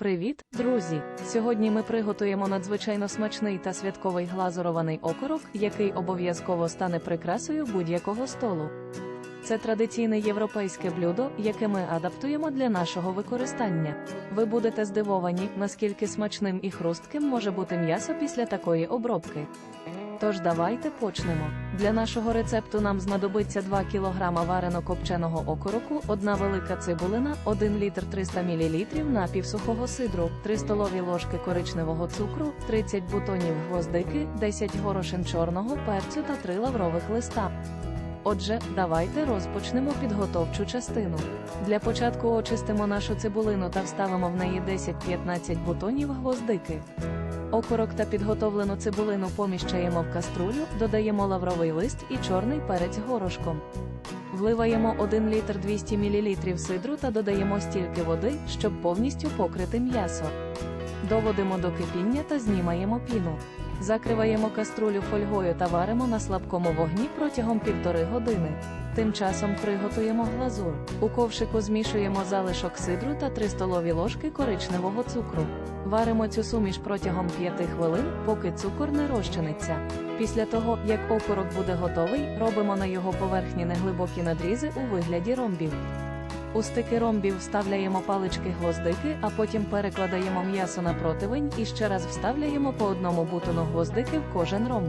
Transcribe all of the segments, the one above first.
Привіт, друзі! Сьогодні ми приготуємо надзвичайно смачний та святковий глазурований окорок, який обов'язково стане прикрасою будь-якого столу. Це традиційне європейське блюдо, яке ми адаптуємо для нашого використання. Ви будете здивовані, наскільки смачним і хрустким може бути м'ясо після такої обробки. Тож давайте почнемо. Для нашого рецепту нам знадобиться 2 кг варено-копченого окороку, 1 велика цибулина, 1 літр 300 мл напівсухого сидру, 3 столові ложки коричневого цукру, 30 бутонів гвоздики, 10 горошин чорного перцю та 3 лаврових листа. Отже, давайте розпочнемо підготовчу частину. Для початку очистимо нашу цибулину та вставимо в неї 10-15 бутонів гвоздики. Окорок та підготовлену цибулину поміщаємо в каструлю, додаємо лавровий лист і чорний перець горошком. Вливаємо 1 літр 200 мл сидру та додаємо стільки води, щоб повністю покрити м'ясо. Доводимо до кипіння та знімаємо піну. Закриваємо каструлю фольгою та варимо на слабкому вогні протягом півтори години. Тим часом приготуємо глазур. У ковшику змішуємо залишок сидру та 3 столові ложки коричневого цукру. Варимо цю суміш протягом 5 хвилин, поки цукор не розчиниться. Після того, як окорок буде готовий, робимо на його поверхні неглибокі надрізи у вигляді ромбів. У стики ромбів вставляємо палички гвоздики, а потім перекладаємо м'ясо на противень і ще раз вставляємо по одному бутону гвоздики в кожен ромб.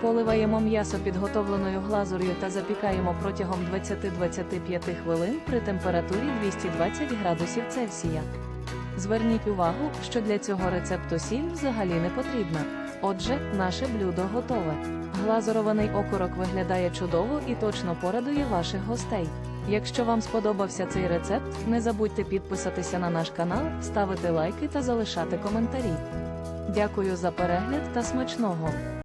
Поливаємо м'ясо підготовленою глазур'ю та запікаємо протягом 20-25 хвилин при температурі 220 градусів Цельсія. Зверніть увагу, що для цього рецепту сіль взагалі не потрібна. Отже, наше блюдо готове. Глазурований окорок виглядає чудово і точно порадує ваших гостей. Якщо вам сподобався цей рецепт, не забудьте підписатися на наш канал, ставити лайки та залишати коментарі. Дякую за перегляд та смачного!